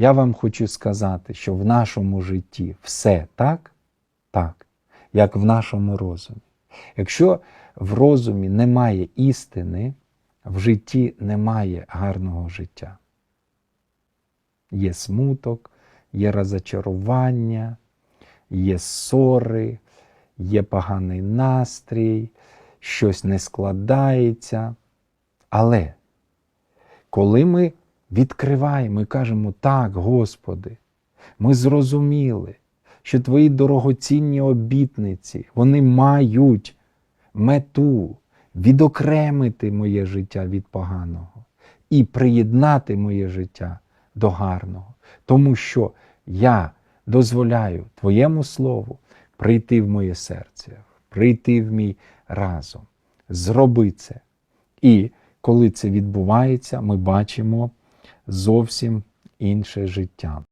Я вам хочу сказати, що в нашому житті все так, так, як в нашому розумі. Якщо в розумі немає істини, в житті немає гарного життя. Є смуток, є розочарування, є ссори, є поганий настрій, щось не складається. Але коли ми відкриваємо і кажемо, так, Господи, ми зрозуміли, що Твої дорогоцінні обітниці, вони мають мету відокремити моє життя від поганого і приєднати моє життя до гарного, тому що я дозволяю Твоєму Слову прийти в моє серце, прийти в мій разум. Зроби це. І коли це відбувається, ми бачимо зовсім інше життя.